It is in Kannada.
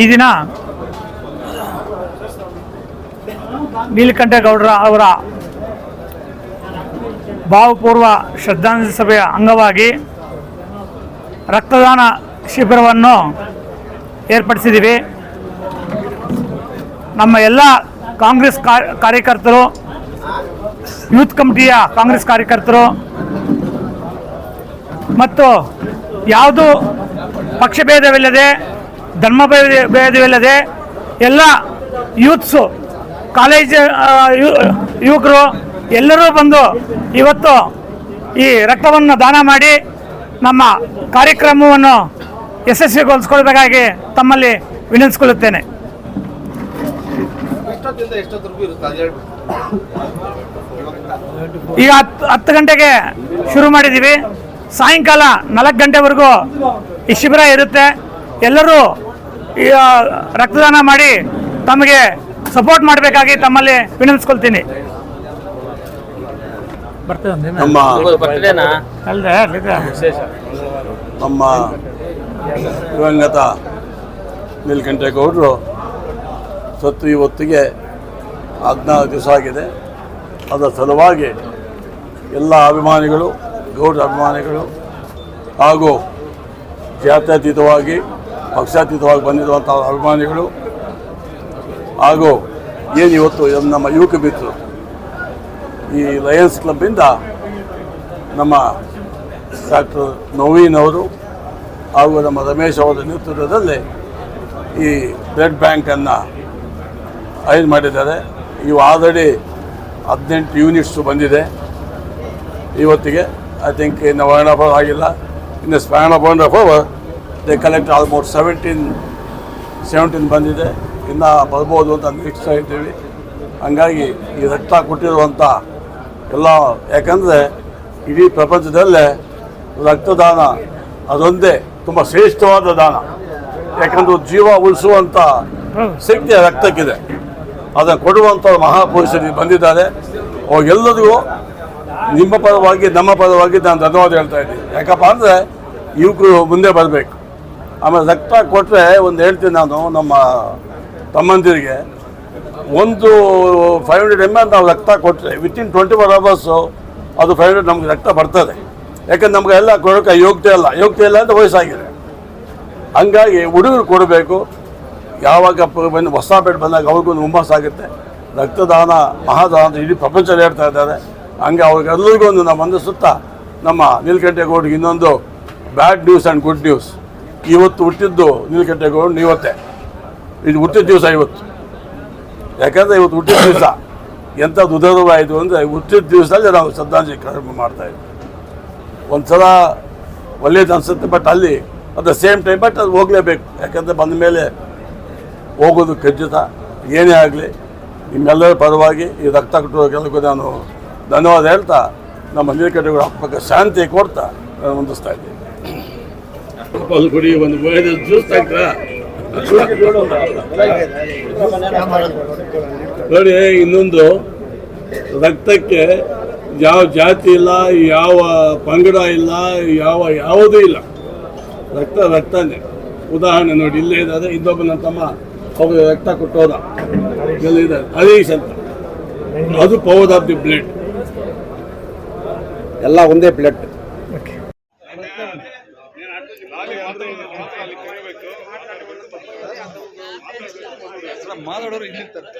ಈ ದಿನ ನೀಲಕಂಠೇಗೌಡರ ಅವರ ಭಾವಪೂರ್ವ ಶ್ರದ್ಧಾಂಜಲಿ ಸಭೆಯ ಅಂಗವಾಗಿ ರಕ್ತದಾನ ಶಿಬಿರವನ್ನು ಏರ್ಪಡಿಸಿದ್ದೀವಿ. ನಮ್ಮ ಎಲ್ಲ ಕಾಂಗ್ರೆಸ್ ಕಾರ್ಯಕರ್ತರು, ಯೂತ್ ಕಮಿಟಿಯ ಕಾಂಗ್ರೆಸ್ ಕಾರ್ಯಕರ್ತರು ಮತ್ತು ಯಾವುದು ಪಕ್ಷಭೇದವಿಲ್ಲದೆ ಧರ್ಮ ಭೇದ- ಭೇದವಿಲ್ಲದೆ ಎಲ್ಲ ಯೂತ್ಸು, ಕಾಲೇಜ್ ಯುವಕರು ಎಲ್ಲರೂ ಬಂದು ಇವತ್ತು ಈ ರಕ್ತವನ್ನು ದಾನ ಮಾಡಿ ನಮ್ಮ ಕಾರ್ಯಕ್ರಮವನ್ನು ಯಶಸ್ವಿಗೊಳಿಸ್ಕೊಳ್ಬೇಕಾಗಿ ತಮ್ಮಲ್ಲಿ ವಿನಂತಿಸಿಕೊಳ್ಳುತ್ತೇನೆ. ಈಗ ಹತ್ತು ಹತ್ತು ಗಂಟೆಗೆ ಶುರು ಮಾಡಿದ್ದೀವಿ. ಸಾಯಂಕಾಲ ನಾಲ್ಕು ಗಂಟೆವರೆಗೂ ಈ ಶಿಬಿರ ಇರುತ್ತೆ. ಎಲ್ಲರೂ ಈ, ರಕ್ತದಾನ ಮಾಡಿ ತಮಗೆ ಸಪೋರ್ಟ್ ಮಾಡಬೇಕಾಗಿ ತಮ್ಮಲ್ಲಿ ವಿನಂತಿಸ್ಕೊಳ್ತೀನಿ. ನಮ್ಮ ನಮ್ಮ ದಿವಂಗತ ನೀಲಕಂಠೇಗೌಡರು ಸತ್ತು ಇವತ್ತಿಗೆ ಹದಿನಾಲ್ಕು ದಿವಸ ಆಗಿದೆ. ಅದರ ಸಲುವಾಗಿ ಎಲ್ಲ ಅಭಿಮಾನಿಗಳು ಗೌಡ ಅಭಿಮಾನಿಗಳು ಹಾಗೂ ಜಾತ್ಯತೀತವಾಗಿ ಪಕ್ಷಾತೀತವಾಗಿ ಬಂದಿರುವಂಥ ಅಭಿಮಾನಿಗಳು ಹಾಗೂ ಏನು ಇವತ್ತು ನಮ್ಮ ಯುವಕ ಮಿತ್ರರು. ಈ ಲಯನ್ಸ್ ಕ್ಲಬ್ಬಿಂದ ನಮ್ಮ ಡಾಕ್ಟರ್ ನವೀನ್ ಅವರು ಹಾಗೂ ನಮ್ಮ ರಮೇಶ್ ಅವರ ನೇತೃತ್ವದಲ್ಲಿ ಈ ಬ್ಲಡ್ ಬ್ಯಾಂಕನ್ನು ಅರೇಂಜ್ ಮಾಡಿದ್ದಾರೆ. ಇವು ಆಲ್ರೆಡಿ ಹದಿನೆಂಟು ಯೂನಿಟ್ಸು ಬಂದಿದೆ. ಇವತ್ತಿಗೆ ಐ ಥಿಂಕ್ ಇನ್ನು ಅವರ್ ಆಗಿಲ್ಲ. ಇನ್ನು span one of hour they collect almost seventeen seventeen ಬಂದಿದೆ. ಇನ್ನು ಬರ್ಬೋದು ಅಂತ ನಿರೀಕ್ಷಿಸ್ತಾ ಇದ್ದೀವಿ. ಹಂಗಾಗಿ ಈ ರಕ್ತ ಕೊಟ್ಟಿರುವಂಥ ಎಲ್ಲ, ಯಾಕಂದರೆ ಇಡೀ ಪ್ರಪಂಚದಲ್ಲೇ ರಕ್ತದಾನ ಅದೊಂದೇ ತುಂಬ ಶ್ರೇಷ್ಠವಾದ ದಾನ. ಯಾಕಂದ್ರೆ ಜೀವ ಉಳಿಸುವಂಥ ಶಕ್ತಿ ರಕ್ತಕ್ಕಿದೆ. ಅದನ್ನು ಕೊಡುವಂಥ ಮಹಾಪುರುಷರು ಬಂದಿದ್ದಾರೆ. ಅವಾಗೆಲ್ಲರಿಗೂ ನಿಮ್ಮ ಪರವಾಗಿ, ನಮ್ಮ ಪರವಾಗಿ ನಾನು ಧನ್ಯವಾದ ಹೇಳ್ತಾ ಇದ್ದೀನಿ. ಯಾಕಪ್ಪ ಅಂದರೆ ಇವಕ್ಕೂ ಮುಂದೆ ಬರಬೇಕು. ಆಮೇಲೆ ರಕ್ತ ಕೊಟ್ಟರೆ ಒಂದು ಹೇಳ್ತೀನಿ ನಾನು ನಮ್ಮ ತಮ್ಮಂದಿರಿಗೆ. ಒಂದು ಫೈವ್ ಹಂಡ್ರೆಡ್ ಎಂ ಎಲ್ ನಾವು ರಕ್ತ ಕೊಟ್ಟರೆ ವಿತಿನ್ ಟ್ವೆಂಟಿ ಫೋರ್ ಅವರ್ಸು ಅದು ಫೈವ್ ಹಂಡ್ರೆಡ್ ನಮ್ಗೆ ರಕ್ತ ಬರ್ತದೆ. ಯಾಕಂದ್ರೆ ನಮ್ಗೆ ಎಲ್ಲ ಕೊಡೋಕೆ ಯೋಗ್ಯತೆ ಇಲ್ಲ ಯೋಗ್ಯತೆ ಇಲ್ಲ ಅಂತ ವಯಸ್ಸಾಗಿದೆ. ಹಂಗಾಗಿ ಹುಡುಗರು ಕೊಡಬೇಕು. ಯಾವಾಗ ಬಂದು ಹೊಸ ಬೆಡ್ ಬಂದಾಗ ಅವ್ರಿಗೊಂದು ಹುಮ್ಮಸ್ಸಾಗುತ್ತೆ ರಕ್ತದಾನ, ಮಹಾದಾನ ಅಂತ ಇಡೀ ಪ್ರಪಂಚದಲ್ಲಿ ಹೇಳ್ತಾ ಇದ್ದಾರೆ. ಹಂಗೆ ಅವ್ರಿಗೆಲ್ಲರಿಗೂ ಒಂದು ನಮ್ಮ ಸುತ್ತ ನಮ್ಮ ನೀಲಕಂಠೇಗೌಡಿಗೆ ಇನ್ನೊಂದು bad news and good news ಇವತ್ತು ಹುಟ್ಟಿದ್ದು ನೀಲಕಂಠೇಗೌಡ ನೀವತ್ತೇ. ಇದು ಹುಟ್ಟಿದ ದಿವಸ ಇವತ್ತು. ಯಾಕಂದರೆ ಇವತ್ತು ಹುಟ್ಟಿದ ದಿವಸ. ಎಂಥ ಉದರವಾಯಿತು ಅಂದರೆ ಹುಟ್ಟಿದ ದಿವಸದಲ್ಲಿ ನಾವು ಶ್ರದ್ಧಾಂಜಲಿ ಕಾರ್ಯಕ್ರಮ ಮಾಡ್ತಾಯಿದ್ವಿ ಒಂದು ಸಲ ಒಳ್ಳೇದು ಅನಿಸುತ್ತೆ ಬಟ್ ಅಲ್ಲಿ at the same time but ಅದು ಹೋಗಲೇಬೇಕು. ಯಾಕಂದರೆ ಬಂದ ಮೇಲೆ ಹೋಗೋದು ಖಚಿತ. ಏನೇ ಆಗಲಿ, ನಿಮ್ಮೆಲ್ಲರ ಪರವಾಗಿ ಈ ರಕ್ತ ಕಟ್ಟುವರಿಗೆಲ್ಲರಿಗೂ ನಾನು ಧನ್ಯವಾದ ಹೇಳ್ತಾ, ನಮ್ಮ ನೀಲಕಂಠಗಳ ಹಾಕ್ಬೇಕು ಶಾಂತಿ ಕೊಡ್ತಾ, ನಾನು ಇದ್ದೀನಿ. ಒಂದು ಕುಡಿ, ಒಂದು ಜ್ಯೂಸ್ ನೋಡಿ, ಇನ್ನೊಂದು, ರಕ್ತಕ್ಕೆ ಯಾವ ಜಾತಿ ಇಲ್ಲ, ಯಾವ ಪಂಗಡ ಇಲ್ಲ, ಯಾವ ಯಾವುದೂ ಇಲ್ಲ. ರಕ್ತ ರಕ್ತನೇ. ಉದಾಹರಣೆ ನೋಡಿ, ಇಲ್ಲೇ ಇದ್ದಾರೆ, ಇನ್ನೊಬ್ಬ ನನ್ನ ತಮ್ಮ, ಅವ್ರಿಗೆ ರಕ್ತ ಕೊಟ್ಟೋದ. ಇದ್ದಾರೆ? ಹರೀಶ್ ಅಂತ. ಅದು ಪವರ್ ಆಫ್ ದಿ ಬ್ಲಡ್ ಎಲ್ಲ ಒಂದೇ ಬ್ಲಡ್ ಮಾತಾಡೋರು ಇಲ್ಲಿರ್ತಾರೆ.